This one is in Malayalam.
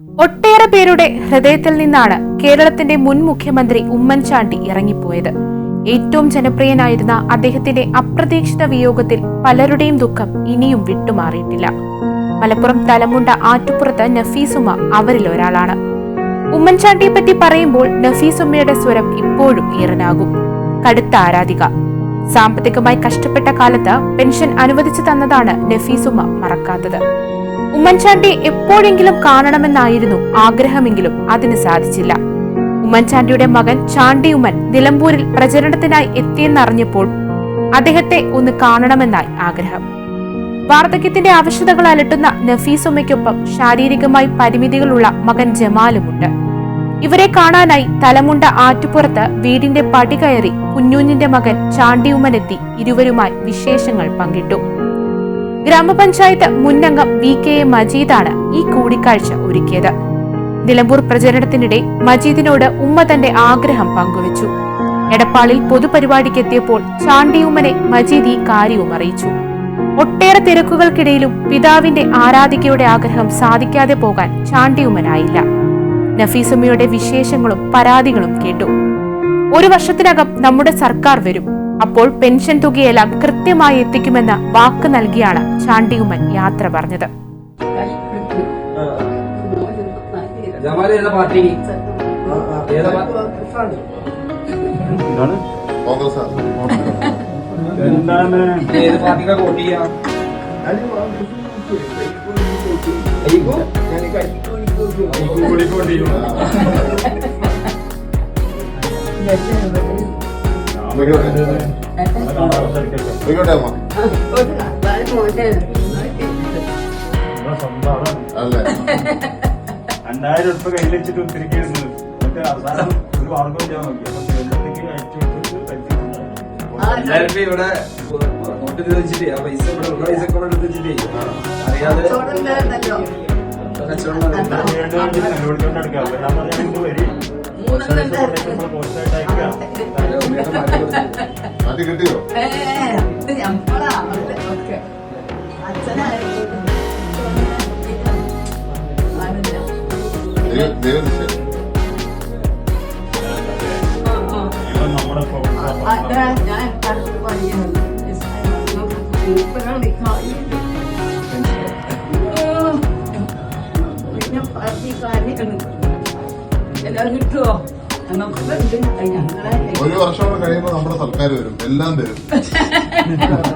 ഒട്ടേറെ പേരുടെ ഹൃദയത്തിൽ നിന്നാണ് കേരളത്തിന്റെ മുൻ മുഖ്യമന്ത്രി ഉമ്മൻചാണ്ടി ഇറങ്ങിപ്പോയത്. ഏറ്റവും ജനപ്രിയനായിരുന്ന അദ്ദേഹത്തിന്റെ അപ്രതീക്ഷിത വിയോഗത്തിൽ പലരുടെയും ദുഃഖം ഇനിയും വിട്ടുമാറിയിട്ടില്ല. മലപ്പുറം തലമുണ്ട ആറ്റുപുറത്ത് നഫീസുമ അവരിൽ ഒരാളാണ്. ഉമ്മൻചാണ്ടിയെ പറ്റി പറയുമ്പോൾ നഫീസുമ്മയുടെ സ്വരം ഇപ്പോഴും ഈറനാകും. കടുത്ത ആരാധിക. സാമ്പത്തികമായി കഷ്ടപ്പെട്ട കാലത്ത് പെൻഷൻ അനുവദിച്ചു തന്നതാണ് നഫീസുമ്മ മറക്കാത്തത്. ഉമ്മൻചാണ്ടി എപ്പോഴെങ്കിലും കാണണമെന്നായിരുന്നു ആഗ്രഹമെങ്കിലും അതിന് സാധിച്ചില്ല. ഉമ്മൻചാണ്ടിയുടെ മകൻ ചാണ്ടി ഉമ്മൻ നിലമ്പൂരിൽ പ്രചരണത്തിനായി എത്തിയെന്നറിഞ്ഞപ്പോൾ അദ്ദേഹത്തെ ഒന്ന് കാണണമെന്നായി ആഗ്രഹം. വാർദ്ധക്യത്തിന്റെ ആവശ്യതകൾ അലട്ടുന്ന നഫീസുമ്മയ്ക്കൊപ്പം ശാരീരികമായി പരിമിതികളുള്ള മകൻ ജമാലുമുണ്ട്. ഇവരെ കാണാനായി തലമുണ്ട ആറ്റുപുറത്ത് വീടിന്റെ പടി കയറി കുഞ്ഞുഞ്ഞിന്റെ മകൻ ചാണ്ടിയുമ്മനെത്തി ഇരുവരുമായി വിശേഷങ്ങൾ പങ്കിട്ടു. ഗ്രാമപഞ്ചായത്ത് മുന്നംഗം വി കെ എ മജീദാണ് ഈ കൂടിക്കാഴ്ച ഒരുക്കിയത്. നിലമ്പൂർ പ്രചരണത്തിനിടെ മജീദിനോട് ഉമ്മ തന്റെ ആഗ്രഹം പങ്കുവച്ചു. എടപ്പാളിൽ പൊതുപരിപാടിക്കെത്തിയപ്പോൾ ചാണ്ടിയുമ്മനെ മജീദ് ഈ കാര്യവും അറിയിച്ചു. ഒട്ടേറെ തിരക്കുകൾക്കിടയിലും പിതാവിന്റെ ആരാധികയുടെ ആഗ്രഹം സാധിക്കാതെ പോകാൻ ചാണ്ടിയുമ്മനായില്ല. നഫീസുമ്മയുടെ വിശേഷങ്ങളും പരാതികളും കേട്ടു. ഒരു വർഷത്തിനകം നമ്മുടെ സർക്കാർ വരും. അപ്പോൾ പെൻഷൻ തുകയെല്ലാം കൃത്യമായി എത്തിക്കുമെന്ന വാക്ക് നൽകിയാണ് ചാണ്ടിയുമ്മൻ യാത്ര പറഞ്ഞത്. എന്താണ്? ഏത് പാർട്ടിക്കാ വോട്ട് ചെയ്യാ? അല്ലേ? രണ്ടായിരം ഉറുപ്പ കയ്യിൽ വെച്ചിട്ട് ഉത്തിരിക്കുന്നു എന്നിട്ട് അവസാനം ഒരു മാർഗം ചെയ്യാൻ നോക്കി അപ്പൊ കേരളത്തിലേക്ക് അയച്ചു കൊടുത്തിട്ട് പൈസ ഇവിടെ ചെയ്ത് വെച്ചിട്ട് ആ പൈസ ഇവിടെ ഉള്ള പൈസ എടുത്ത് വെച്ചിട്ട് അറിയാതെ അത് കിട്ടിയോ ഞാൻ എല്ലാവരും കിട്ടുമോ ഒരു വർഷം കഴിയുമ്പോ കഴിയുമ്പോൾ നമ്മുടെ സർക്കാർ വരും. എല്ലാം തരും.